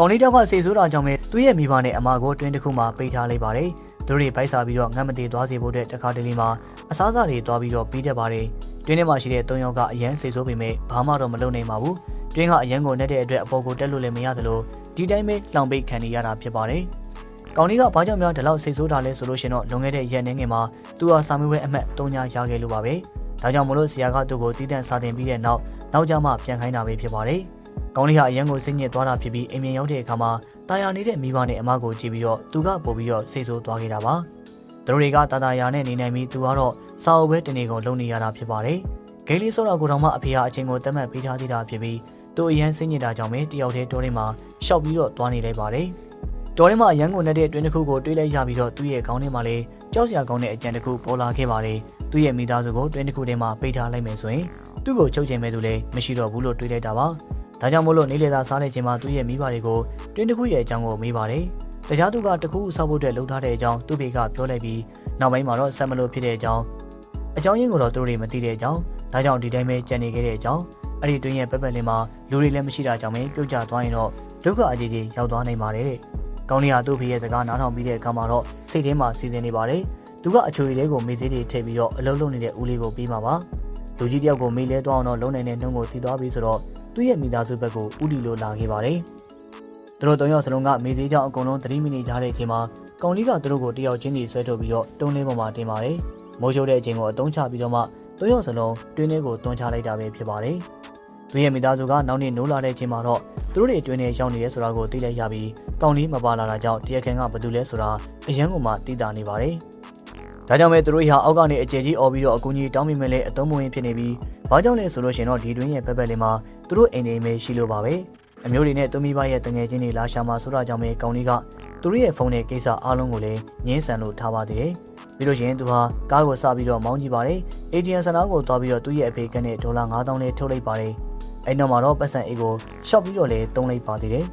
ကောင်လေးတောက်ကစိတ်ဆိုးတာကြောင့်ပဲသူ့ရဲ့မိဘနဲ့အမကိုတွင်းတစ်ခုမှာပိတ်ထားလိုက်ပါတယ်သူတို့တွေဗိုက်စာပြီးတော့ငတ်မတည်သွားစေဖို့အတွက်တခါတလေမှာအစားအစာတွေသွားပြီးတော့ပြီးတတ်ပါတယ်တွင်းထဲမှာရှိတဲ့၃ယောက်ကအရန်စိတ်ဆိုးပေမဲ့ဘာမှတော့မလုပ်နိုင်ပါဘူးတွင်းကအရန်ကိုနဲ့တဲ့အတွက်အပေါ်ကိုတက်လို့လည်းမရသလိုဒီတိုင်းပဲလောင်ပိတ်ခံနေရတာဖြစ်ပါတယ်ကောင်လေးကဘာကြောင့်များဒီလောက်စိတ်ဆိုးတာလဲဆိုလို့ရှိရင်တော့လွန်ခဲ့တဲ့ရက်နေငယ်မှာသူဟာစာမေးပွဲအမှတ်၃ညရခဲ့လို့ပါပဲဒါကြောင့်မလို့ဆရာကသူ့ကိုတည်တံ့စာသင်ပြီးတဲ့နောက်နောက်ကျမှပြန်ခိုင်းတာပဲဖြစ်ပါတယ်။ ကောင်းလေးဟာအရန်ကိုစိတ်ညစ်သွားတာဖြစ်ပြီးအိမ်ပြန်ရောက်တဲ့အခါမှာတာယာနေတဲ့မိဘနဲ့အမကိုကြည့်ပြီးတော့သူကပို့ပြီးတော့စိတ်ဆိုးသွားခဲ့တာပါ။သူတို့တွေကတာတာယာနဲ့နေနိုင်ပြီးသူကတော့စာအုပ်ပဲတနေကုန်လုံနေရတာဖြစ်ပါတယ်။ဂိမ်းလေးဆိုတာကိုတော့မှအဖေကအချိန်ကိုတတ်မှတ်ပေးထားသေးတာဖြစ်ပြီးသူအရန်စိတ်ညစ်တာကြောင့်ပဲတယောက်တည်းတော်ထဲမှာရှောက်ပြီးတော့သွားနေလိုက်ပါတယ်။တော်ထဲမှာအရန်ကိုနဲ့တဲ့တွင်းတစ်ခုကိုတွေးလိုက်ရပြီးတော့သူ့ရဲ့ခေါင်းထဲမှာလည်းကြောက်စရာကောင်းတဲ့အကြံတစ်ခုပေါ်လာခဲ့ပါတယ်။သူ့ရဲ့မိသားစုကိုတွင်းတစ်ခုထဲမှာပိတ်ထားလိုက်မယ်ဆိုရင်သူ့ကိုချုပ်ချင်မဲ့သူလည်းမရှိတော့ဘူးလို့တွေးလိုက်တာပါ။ ဒါကြောင့်မို့လို့နေလေသာစားနေချိန်မှာသူ့ရဲ့မိဘတွေကိုတွင်းတစ်ခုရဲ့အကြောင်းကိုမေးပါတယ်။တရားသူကတခုဆောက်ဖို့အတွက်လှုပ်ထားတဲ့အကြောင်းသူ့ဖေကပြောလိုက်ပြီးနောက်ပိုင်းမှာတော့ဆက်မလို့ဖြစ်တဲ့အကြောင်းအကြောင်းရင်းကိုတော့သူတို့တွေမသိတဲ့အကြောင်းဒါကြောင့်ဒီတိုင်းပဲကြံနေခဲ့တဲ့အကြောင်းအဲ့ဒီတွင်းရဲ့ပက်ပက်လေးမှာလူတွေလည်းမရှိတာကြောင့်ပဲပြုတ်ကျသွားရင်တော့ဒုက္ခအကြီးကြီးရောက်သွားနိုင်ပါတယ်တဲ့။ကောင်းလေးဟာသူ့ဖေရဲ့စကားနားထောင်ပြီးတဲ့အခါမှာတော့စိတ်ထဲမှာစီစဉ်နေပါတယ်။သူကအချိုရီလေးကိုမေးသေးတွေထည့်ပြီးတော့အလုံးလုံးနေတဲ့ဦးလေးကိုပြီးမှာပါ။လူကြီးတယောက်ကိုမေးလဲသွားအောင်တော့လုံနိုင်တဲ့နှုံးကိုတည်သွားပြီးဆိုတော့ သူ့ရဲ့မိသားစုဘက်ကိုဥတီလိုလာခဲ့ပါတယ်။သူတို့သုံးယောက်စလုံးကမေးသေးကြောင်းအကုန်လုံးသတိမိနေကြတဲ့အချိန်မှာကောင်လေးကသူတို့ကိုတယောက်ချင်းစီဆွဲထုတ်ပြီးတော့တုံးလေးပေါ်မှာတင်ပါတယ်။မိုးချိုးတဲ့အချိန်ကိုအတုံးချပြီးတော့မှသုံးယောက်စလုံးတွင်းထဲကိုတွန်းချလိုက်တာပဲဖြစ်ပါတယ်။သူရဲ့မိသားစုကနောက်နေ့နိုးလာတဲ့အချိန်မှာတော့သူတို့တွေတွင်းထဲရောက်နေရဲဆိုတာကိုသိလိုက်ရပြီးကောင်လေးမပါလာတာကြောင့်တရားခံကဘာတူလဲဆိုတာအရန်ကိုမှသိတာနေပါတယ်။ ဒါကြောင့်ပဲသူတို့ဟာအောက်ကနေအကျယ်ကြီးអော်ပြီးတော့အကူကြီးတောင်းမိမဲ့လဲအတုံးမဝင်ဖြစ်နေပြီးဘာကြောင့်လဲဆိုလို့ရှင်တော့ဒီတွင်းရဲ့ပက်ပက်လေးမှာသူတို့အိမ်နေမေးရှိလို့ပါပဲအမျိုးတွေနဲ့သူမိဘရဲ့တငယ်ချင်းတွေလာရှာမှာဆိုတာကြောင့်ပဲကောင်လေးကသူတို့ရဲ့ဖုန်းနဲ့ကိစ္စအားလုံးကိုလည်းငင်းဆန်လို့ထားပါသေးတယ်ပြီးလို့ရှိရင်သူဟာကားကိုစပြီးတော့မောင်းကြည့်ပါတယ် ATM စနာကိုသွားပြီးတော့သူ့ရဲ့အဖေကနေဒေါ်လာ9000လေးထုတ်လိုက်ပါတယ်အဲ့နောက်မှာတော့ပတ်စံအေးကိုရှော့ပြီးတော့လည်းတုံးလိုက်ပါသေးတယ်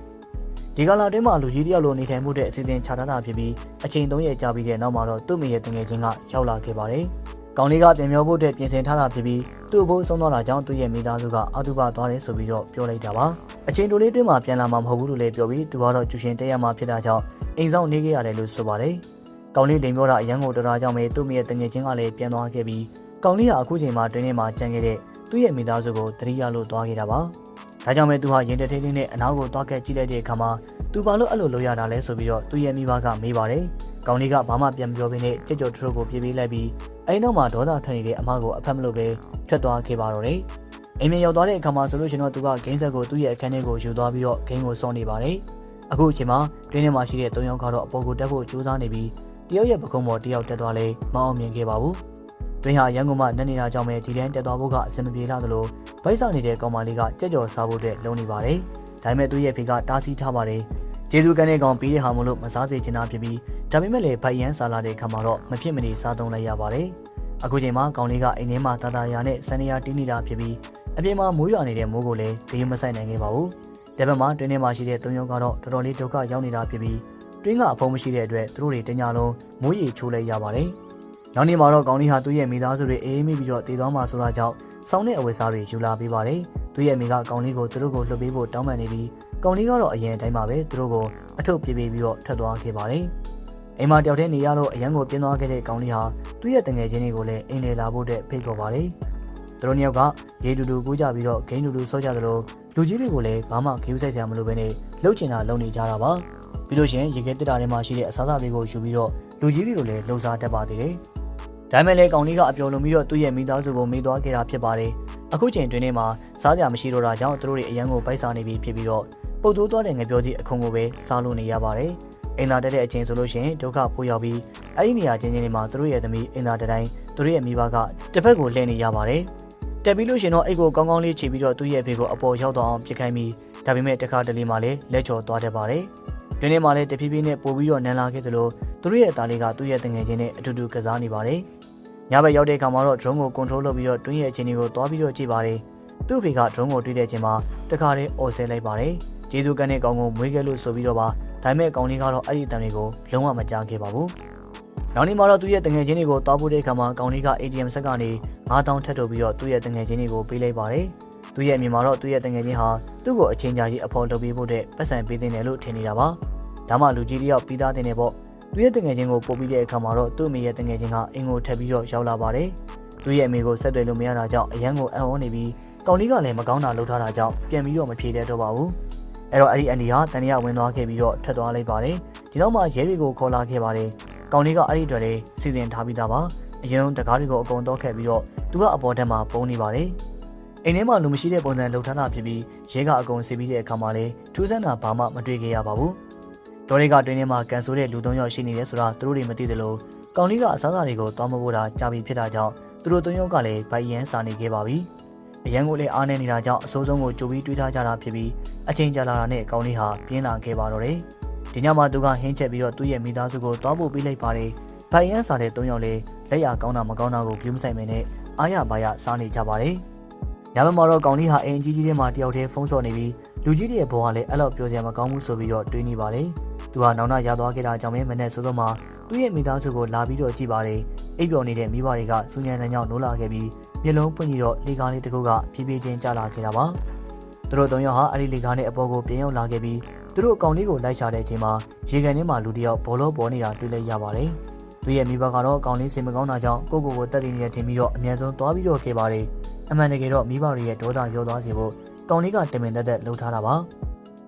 ဒီကလာတွင်းမှာလူကြီးတယောက်လိုနေထိုင်မှုတဲ့အစီအစဉ်ချထားတာဖြစ်ပြီးအချိန်3ရက်ကြာပြီးတဲ့နောက်မှာတော့သူ့မိရဲ့တငယ်ချင်းကရောက်လာခဲ့ပါတယ်။ကောင်လေးကပြန်ပြောဖို့အတွက်ပြင်ဆင်ထားတာဖြစ်ပြီးသူ့အဖို့ဆုံးသွားတာကြောင့်သူ့ရဲ့မိသားစုကအတူပါသွားတယ်ဆိုပြီးတော့ပြောလိုက်တာပါ။အချိန်တိုလေးတွင်းမှာပြန်လာမှာမဟုတ်ဘူးလို့လည်းပြောပြီးသူကတော့ကျူရှင်တက်ရမှာဖြစ်တာကြောင့်အိမ်ဆောင်နေခဲ့ရတယ်လို့ဆိုပါတယ်။ကောင်လေးလိန်ပြောတာအရန်ကိုတော်တာကြောင့်ပဲသူ့မိရဲ့တငယ်ချင်းကလည်းပြန်သွားခဲ့ပြီးကောင်လေးကအခုချိန်မှာတွင်းထဲမှာကြံခဲ့တဲ့သူ့ရဲ့မိသားစုကိုတတိယလို့သွားခဲ့တာပါ။ ဒါကြောင့်ပဲသူဟာရင်တထိန်နဲ့အနောက်ကိုသွားခဲ့ကြည့်လိုက်တဲ့အခါမှာသူဘာလို့အဲ့လိုလုပ်ရတာလဲဆိုပြီးတော့သူ့ရဲ့မိဘကမေးပါတယ်။ကောင်လေးကဘာမှပြန်မပြောဘဲနဲ့ကြက်ကြော်ထရုပ်ကိုပြေးပေးလိုက်ပြီးအဲ့နောက်မှာဒေါသထွက်နေတဲ့အမကိုအဖက်မလုပ်ပဲထွက်သွားခဲ့ပါတော့တယ်။အိမ်မြေရောက်သွားတဲ့အခါမှာဆိုလို့ရှိရင်တော့သူကဂိမ်းဆက်ကိုသူ့ရဲ့အခန်းထဲကိုယူသွားပြီးတော့ဂိမ်းကိုစောင့်နေပါတယ်။အခုအချိန်မှာတွင်းထဲမှာရှိတဲ့၃ယောက်ကတော့အပေါ်ကိုတက်ဖို့ကြိုးစားနေပြီးတယောက်ရဲ့ပကုံးပေါ်တယောက်တက်သွားလဲမအောင်မြင်ခဲ့ပါဘူး။ တွင်းဟာရန်ကုန်မှာနဲ့နေတာကြောင့်ပဲဒီတန်းတက်သွားဖို့ကအဆင်မပြေလာသလိုဗိုက်ဆောင်နေတဲ့ကောင်မလေးကကြက်ကြော်စားဖို့အတွက်လုံနေပါတယ်။ဒါပေမဲ့သူ့ရဲ့ဖေကတားဆီးထားပါတယ်။ကျေးဇူးကနဲ့ကောင်ပြီးတဲ့ဟာမလို့မစားစေချင်တာဖြစ်ပြီးဒါပေမဲ့လည်းဗိုက်ရန်စားလာတဲ့ခါမှာတော့မဖြစ်မနေစားသုံးလိုက်ရပါတယ်။အခုချိန်မှာကောင်လေးကအိမ်ထဲမှာတာတာယာနဲ့စံနေယာတင်းနေတာဖြစ်ပြီးအပြင်မှာမိုးရွာနေတဲ့မိုးကိုလည်းဂေးမဆိုင်နိုင်ခဲ့ပါဘူး။ဒါပေမဲ့တွင်းထဲမှာရှိတဲ့သုံးယောက်ကတော့တော်တော်လေးဒုက္ခရောက်နေတာဖြစ်ပြီးတွင်းကအဖုံးမရှိတဲ့အတွက်သူတို့တွေတညလုံးမိုးရီချိုးလိုက်ရပါတယ်။ နောက်နေ့မှာတော့ကောင်လေးဟာသူ့ရဲ့မိသားစုတွေအေးမိပြီးတော့တည်သွားမှဆိုတာကြောင့်စောင်းတဲ့အဝယ်စားတွေယူလာပေးပါတယ်။သူ့ရဲ့မိကကောင်လေးကိုသူတို့ကိုလှုပ်ပေးဖို့တောင်းပန်နေပြီးကောင်လေးကတော့အရင်အတိုင်းပါပဲသူတို့ကိုအထုပ်ပြေးပြေးပြီးတော့ထွက်သွားခဲ့ပါတယ်။အိမ်မှာတယောက်တည်းနေရတော့အရန်ကိုပြင်းသွားခဲ့တဲ့ကောင်လေးဟာသူ့ရဲ့တငယ်ချင်းတွေကိုလည်းအိမ်လေလာဖို့အတွက်ဖိတ်ခေါ်ပါတယ်။သူတို့နှစ်ယောက်ကရေတူတူကူးကြပြီးတော့ဂိမ်းတူတူဆော့ကြသလိုလူကြီးတွေကိုလည်းဘာမှခ ्यू ဆိုင်စရာမလိုဘဲနဲ့လှုပ်ချင်တာလုပ်နေကြတာပါ။ပြီးလို့ရှိရင်ရေခဲတက်တာထဲမှာရှိတဲ့အစားအစာတွေကိုယူပြီးတော့လူကြီးတွေကိုလည်းလှုပ်ရှားတတ်ပါသေးတယ်။ ဒါပေမဲ့လည်းကောင်လေးကအပျော်လွန်ပြီးတော့သူ့ရဲ့မိသားစုကိုမေးသွားခဲ့တာဖြစ်ပါတယ်။အခုချိန်တွင်ထဲမှာစားကြမရှိတော့တာကြောင့်သူတို့တွေအရန်ကိုပိုက်စားနေပြီဖြစ်ပြီးတော့ပုတ်တိုးသွားတဲ့ငပြောသည့်အခုံကိုပဲစားလို့နေရပါတယ်။အင်တာတက်တဲ့အချိန်ဆိုလို့ရှိရင်ဒုက္ခပိုးရောက်ပြီးအဲ့ဒီနေရာချင်းချင်းတွေမှာသူတို့ရဲ့သမီးအင်တာတက်တိုင်းသူတို့ရဲ့မိဘကတစ်ဖက်ကိုလှည့်နေရပါတယ်။တက်ပြီးလို့ရှင်တော့အိတ်ကိုကောင်းကောင်းလေးခြေပြီးတော့သူ့ရဲ့ဖေကိုအပေါ်ရောက်တော့အောင်ပြစ်ခိုင်းပြီးဒါပေမဲ့တခါတလေမှလည်းလက်ချော်သွားတတ်ပါတယ်။တွင်ထဲမှာလည်းတဖြည်းဖြည်းနဲ့ပို့ပြီးတော့နန်းလာခဲ့သလို သူတို့ရဲ့သားလေးကသူ့ရဲ့တငယ်ချင်းနဲ့အတူတူကစားနေပါတယ်။ညဘက်ရောက်တဲ့အခါမှာတော့ drone ကို control လုပ်ပြီးတော့တွင်းရဲ့အခြေအနေကိုသွားပြီးတော့ကြည့်ပါတယ်။သူ့ဖေက drone ကိုတွေ့တဲ့အချိန်မှာတခါတည်းအော်ဆဲလိုက်ပါတယ်။ကျေးဇူးကန်တဲ့ကောင်ကိုမွေးခဲ့လို့ဆိုပြီးတော့ပါဒါပေမဲ့ကောင်လေးကတော့အဲ့ဒီအတန်တွေကိုလုံးဝမကြားခဲ့ပါဘူး။နောက်နေ့မှာတော့သူ့ရဲ့တငယ်ချင်းတွေကိုတောက်ဖို့တဲ့အခါမှာကောင်လေးက ATM ဆက်ကနေ9000ထပ်ထုတ်ပြီးတော့သူ့ရဲ့တငယ်ချင်းတွေကိုပေးလိုက်ပါတယ်။သူ့ရဲ့အမြင်မှာတော့သူ့ရဲ့တငယ်ချင်းဟာသူ့ကိုအချင်းကြာကြီးအဖော်လုပ်ပေးဖို့တဲ့ပတ်စံပေးတင်တယ်လို့ထင်နေတာပါဒါမှလူကြီးတယောက်ပြီးသားတင်နေပေါ့ သူ့ရဲ့တငယ်ချင်းကိုပို့ပြီးတဲ့အခါမှာတော့သူ့အမေရဲ့တငယ်ချင်းကအင်ကိုထပ်ပြီးတော့ရောက်လာပါတယ်သူ့ရဲ့အမေကိုဆက်သွယ်လို့မရတာကြောင့်အရန်ကိုအံ့ဩနေပြီးကောင်လေးကလည်းမကောင်းတာလုပ်ထားတာကြောင့်ပြန်ပြီးတော့မဖြေတဲ့တော့ပါဘူးအဲ့တော့အဲ့ဒီအန်ဒီဟာတန်ရဝင်သွားခဲ့ပြီးတော့ထွက်သွားလိုက်ပါတယ်ဒီနောက်မှရဲတွေကိုခေါ်လာခဲ့ပါတယ်ကောင်လေးကအဲ့ဒီအတွက်လေးစီစဉ်ထားပြီးသားပါအရင်တကားတွေကိုအကုန်တော့ခဲ့ပြီးတော့သူကအပေါ်တက်မှာပုံနေပါတယ်အိမ်ထဲမှာလူမရှိတဲ့ပုံစံလှုပ်ထားတာဖြစ်ပြီးရဲကအကုန်စီပြီးတဲ့အခါမှာလည်းထူးဆန်းတာဘာမှမတွေ့ခဲ့ရပါဘူး တော်တွေကတွင်းထဲမှာကန်ဆိုးတဲ့လူသုံးယောက်ရှိနေတယ်ဆိုတာသူတို့တွေမသိသလိုကောင်လေးကအစားအစာတွေကိုတောင်းမဖို့တာကြာပြီဖြစ်တာကြောင့်သူတို့သုံးယောက်ကလည်းဗိုက်ရန်စာနေခဲ့ပါပြီအရန်ကိုလည်းအားနေနေတာကြောင့်အစိုးဆုံးကိုကြိုပြီးတွေးထားကြတာဖြစ်ပြီးအချိန်ကြာလာတာနဲ့ကောင်လေးဟာပြင်းလာခဲ့ပါတော့တယ်ဒီညမှာသူကဟင်းချက်ပြီးတော့သူ့ရဲ့မိသားစုကိုတွားဖို့ပေးလိုက်ပါတယ်ဗိုက်ရန်စာတဲ့သုံးယောက်လည်းလက်ရကောင်းတာမကောင်းတာကိုပြုမဆိုင်မနဲ့အားရပါရစားနေကြပါတယ်ညဘက်မှာတော့ကောင်လေးဟာအိမ်ကြီးကြီးထဲမှာတယောက်တည်းဖုန်းဆော်နေပြီးလူကြီးတွေရဲ့ဘဝကလည်းအဲ့လောက်ပြောစရာမကောင်းဘူးဆိုပြီးတော့တွေးနေပါတယ် သူဟာနောင်နာရသွားခဲ့တာကြောင့်ပဲမနဲ့စိုးစိုးမှာသူ့ရဲ့မိသားစုကိုလာပြီးတော့ကြည့်ပါတယ်အိပ်ပျော်နေတဲ့မိဘတွေကစူညံတဲ့ကြောင့်နိုးလာခဲ့ပြီးမျက်လုံးပွင့်ကြည့်တော့လေကားလေးတစ်ခုကဖြည်းဖြည်းချင်းကျလာခဲ့တာပါသူတို့သုံးယောက်ဟာအဲ့ဒီလေကားနဲ့အပေါ်ကိုပြန်ရောက်လာခဲ့ပြီးသူတို့အကောင်လေးကိုလိုက်ရှာတဲ့အချိန်မှာရေကန်ထဲမှာလူတစ်ယောက်ဘောလုံးပေါ်နေတာတွေ့လိုက်ရပါတယ်သူရဲ့မိဘကတော့အကောင်လေးစင်မကောင်းတာကြောင့်ကိုကိုကိုတက်တည်နေတဲ့ထင်ပြီးတော့အမြန်ဆုံးသွားပြီးတော့ခဲ့ပါတယ်အမှန်တကယ်တော့မိဘတွေရဲ့ဒေါသရောသွားစေဖို့ကောင်လေးကတမင်တက်တက်လှုပ်ထားတာပါ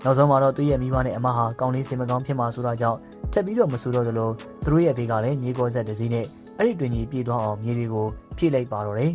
နောက်ဆုံးမှာတော့သူ့ရဲ့မိဘနဲ့အမဟာကောင်လေးစင်မကောင်းဖြစ်မှာဆိုတာကြောင့်ထပ်ပြီးတော့မဆူတော့သလိုသူတို့ရဲ့ဘေးကလည်းမြေကောဆက်တစ်စီးနဲ့အဲ့ဒီတွင်ကြီးပြေးသွားအောင်မြေတွေကိုဖြည့်လိုက်ပါတော့တယ်